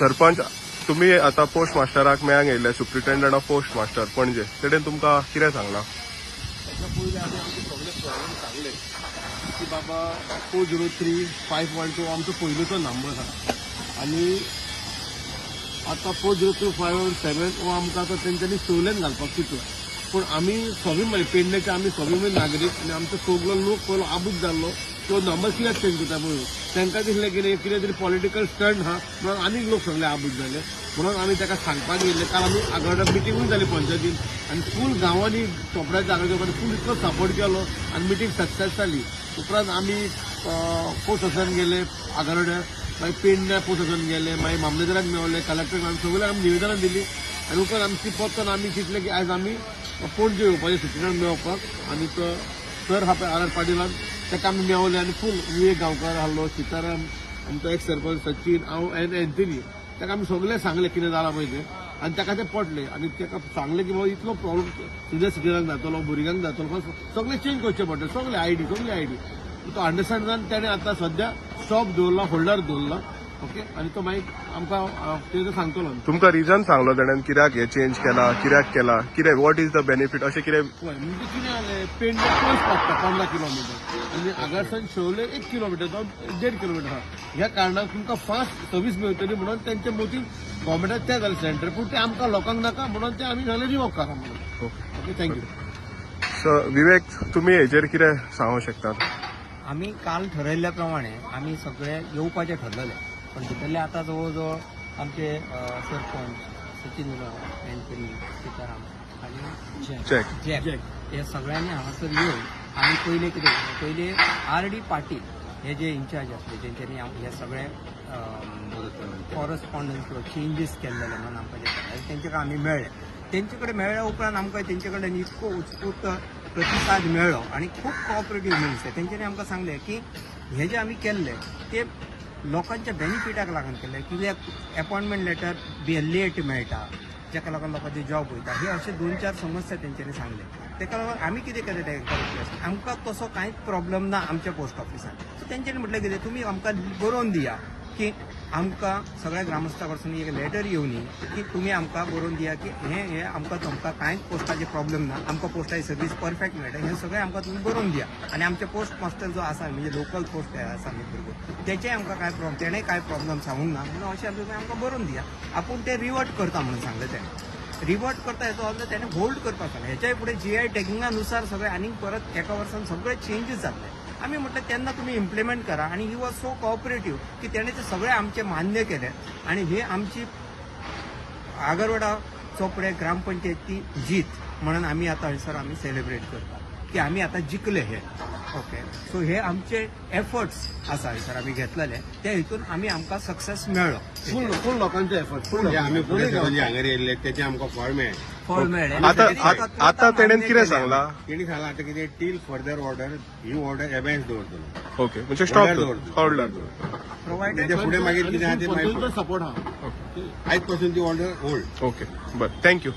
सरपंच तुम्ही आता पोस्ट मास्टराक मेळाक येयले सुप्रिटेंडंट ऑफ पोस्ट मास्टर पणजे तेणेन तुमकां कितें सांगलां? ताच्या पयलीं आमी आमचे सगळे प्रॉब्लेम सांगले की बाबा four zero three five one two आमचो पयलींचो नंबर आसा आनी आतां four zero three five one seven हो आमकां आतां तेंच्यांनी सोयल्यान घालपाक चिंतला पूण आमी सगळे म्हणजे पेडणेचे आमी सगळे म्हणजे नागरीक आनी आमचो सगळो लोक पयलो आबूज जाल्लो तो नंबर कित्याक चेंज करता पळय तांकां दिसलें कितें कितें तरी पॉलिटिकल स्टंट आहा म्हणून आनीक लोक सगळे आबूज जाले म्हणून आमी ताका सांगपाक गेल्ले काल आमी आगोंदा मिटिंगूय जाली पंचायतीन आनी फूल गांवांनी चोपड्याच्या जाग्याच्या फूल इतलो सपोर्ट केलो आनी मिटींग सक्सेस जाली उपरांत आमी पोस्ट ऑफिसान गेले आगरड्या मागीर पेडण्या पोस्ट ऑफिसान गेले मागीर मामलेदाराक मेवले कलेक्टराक आमी सगळे आमी निवेदनां दिली. आनी उपरांत आमची परतून आमी चिंतलें की आयज आमी पणजे येवपाचें सुट्टीनान मेळोवपाक. आनी तो सर हा पळय आर आर पाटीलान ताका आमी मेवले आनी फूल विवेक गांवकार आहलो सिताराम आमचो एक सरपंच सचिन हांव एन एंथनी ताका आमी सगळें सांगलें कितें जालां पळय तें आनी ताका तें पटलें. आनी ताका सांगलें की बाबा इतलो प्रॉब्लम तुज्या सिटीजनाक जातलो भुरग्यांक जातलो. सगळें चेंज करचें पडटलें सगळें आय डी सगळी आय डी तो अंडरस्टँड जावन ताणें आतां सद्या स्टॉप दवरला होल्डार दवरला ओके? आनी तो मागीर आमकां तें सांगतलो तुमकां रिजन सांगलो तेणेन कित्याक हे चेंज केला कित्याक केला कितें वॉट इज द बेनिफीट अशें कितें हय म्हणजे कितें जालें पेंडे पयस पडटा पंदरा किलोमिटर. आनी हांगासान शेवले एक किलोमिटर जावन देड किलोमिटर आहा ह्या कारणाक तुमकां फास्ट सर्वीस मेळटली म्हणून तेंच्या मतीन गव्हर्मेंटाक तें जालें सेंटर पूण तें आमकां लोकांक नाका म्हणून तें आमी जालें रिवॉक करा म्हणून. ओके थँक्यू सो विवेक तुमी हेजेर कितें सांगूंक शकतात आम्ही काल ठरयल्ल्या प्रमाणे आम्ही सगळे येवपाचे ठरलेले. पण भितरले आता जवळजवळ आमचे सरपंच सचिन एंटनी सीताराम आणि जॅक जॅक. हे सगळ्यांनी हांगासर येवन आमी पयले कितें पयले आर डी पाटील हे जे इंचार्ज आसले जेंच्यांनी आम- हे सगळे कॉरस्पॉन्डन्स किंवा चेंजीस केल्लेले म्हणून आमकां जे कळ्ळें तेंचे कडेन आमी मेळ्ळे तेंचे कडेन मेळ्ळ्या उपरांत आमकां तेंचे कडेन इतको उत्स्फूर्त प्रतिसाद मेळ्ळो आनी खूब कॉपरेटीव मिन्स तेंच्यांनी आमकां सांगलें की हे जे आमी केल्ले ते लोकांच्या बेनिफिटाक लागून केले कित्याक अपॉइंटमेंट लेटर बी लेट मेळटा जाका लागून लोकांचे जॉब वयता हे अशे दोन चार समस्या तेंच्यांनी सांगले. तेका लागून आमी कितें केलें ते आमकां तसो कांयच प्रॉब्लम ना आमच्या पोस्ट ऑफिसान सो तेंच्यांनी म्हटलें कितें तुमी आमकां बरोवन दिया. की आमकां सगळ्या ग्रामस्था कडसून एक लेटर येवनी की तुमी आमकां बरोवन दिया की हें हें आमकां तुमकां कांयच पोस्टाचे प्रॉब्लेम ना आमकां पोस्टाची सर्वीस परफेक्ट मेळटा हें सगळें आमकां तुमी बरोवन दिया. आनी आमचे पोस्ट मास्टर जो आसा म्हणजे लोकल पोस्ट आसा न्ही तेचेय आमकां कांय प्रॉब्लेम तेणेंय कांय प्रॉब्लेम सांगूंक ना म्हणून अशें तुमी आमकां बरोवन दिया. आपूण तें रिवर्ट करता म्हणून सांगलें तेणें रिवर्ट करता हेचो अर्थ त्याने होल्ड करपाक सांगलें हेच्याय फुडें जी आय टॅगिंगानुसार सगळें आनीक परत एका वर्सान सगळे चेंजीस जातले आमी म्हटलं तेन्ना तुमी इम्प्लिमेंट करा. आणि ही वॉज सो कॉपरेटीव की त्याने ते सगळे आमचे मान्य केले. आणि हे आमची आगरवाडा चोपडे ग्रामपंचायती जीत म्हणून आम्ही आता हयसर आम्ही सेलिब्रेट करतात की आम्ही आता जिखले हे. ओके सो हे आमचे एफर्ट्स आसा हयसर आमी घेतलेले. त्या हितून आमी आमकां सक्सेस मेळ्ळो फूल फूल लोकांचे एफर्ट फूल जे आम्ही. हांगर येयल्ले त्याचे आमकां फळ मेळ्ळे फळ मेळ्ळें आता तेणेन कितें. सांगलां? तेणी सांगला आता कितें? टील फर्दर ऑर्डर ही ऑर्डर एबेन्स दवरतलो ओके म्हणजे स्टॉप दवरतलो. ऑर्डर फुडें मागीर कितें आहा ते सपोर्ट आहा आयजपासून ती ऑर्डर होल्ड ओके बरें. Thank you.